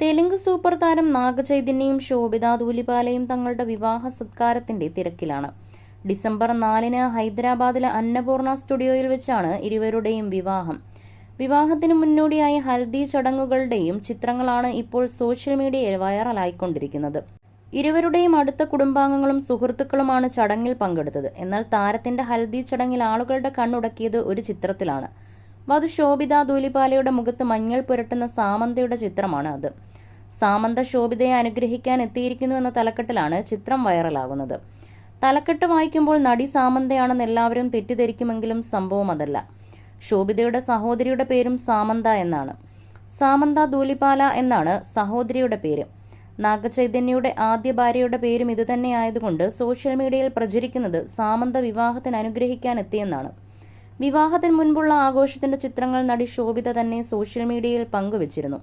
Telugu super താരം നാഗചൈതന്യയും ശോഭിത ധൂലിപാലയും തങ്ങളുടെ വിവാഹ സത്കാരത്തിന്റെ തിരക്കിലാണ്. ഡിസംബർ നാലിന് ഹൈദരാബാദിലെ അന്നപൂർണ സ്റ്റുഡിയോയിൽ വെച്ചാണ് ഇരുവരുടെയും വിവാഹം. വിവാഹത്തിന് മുന്നോടിയായ ഹൽദി ചടങ്ങുകളുടെയും ചിത്രങ്ങളാണ് ഇപ്പോൾ സോഷ്യൽ മീഡിയയിൽ വൈറലായിക്കൊണ്ടിരിക്കുന്നത്. ഇരുവരുടെയും അടുത്ത കുടുംബാംഗങ്ങളും സുഹൃത്തുക്കളുമാണ് ചടങ്ങിൽ പങ്കെടുത്തത്. എന്നാൽ താരത്തിന്റെ ഹൽദി ചടങ്ങിൽ ആളുകളുടെ കണ്ണുടക്കിയത് ഒരു ചിത്രത്തിലാണ്. വധു ശോഭിത ദൂലിപാലയുടെ മുഖത്ത് മഞ്ഞൾ പുരട്ടുന്ന സാമന്തയുടെ ചിത്രമാണ് അത്. സാമന്ത ശോഭിതയെ അനുഗ്രഹിക്കാൻ എത്തിയിരിക്കുന്നു എന്ന തലക്കെട്ടിലാണ് ചിത്രം വൈറലാകുന്നത്. തലക്കെട്ട് വായിക്കുമ്പോൾ നടി സാമന്തയാണെന്ന് എല്ലാവരും തെറ്റിദ്ധരിക്കുമെങ്കിലും സംഭവം അതല്ല. ശോഭിതയുടെ സഹോദരിയുടെ പേരും സാമന്ത എന്നാണ്. സാമന്ത ദൂലിപാല എന്നാണ് സഹോദരിയുടെ പേര്. നാഗചൈതന്യയുടെ ആദ്യ ഭാര്യയുടെ പേരും ഇതുതന്നെയായതുകൊണ്ട് സോഷ്യൽ മീഡിയയിൽ പ്രചരിക്കുന്നത് സാമന്ത വിവാഹത്തിന് അനുഗ്രഹിക്കാൻ എത്തിയെന്നാണ്. വിവാഹത്തിന് മുൻപുള്ള ആഘോഷത്തിന്റെ ചിത്രങ്ങൾ നടി ശോഭിത തന്നെ സോഷ്യൽ മീഡിയയിൽ പങ്കുവച്ചിരുന്നു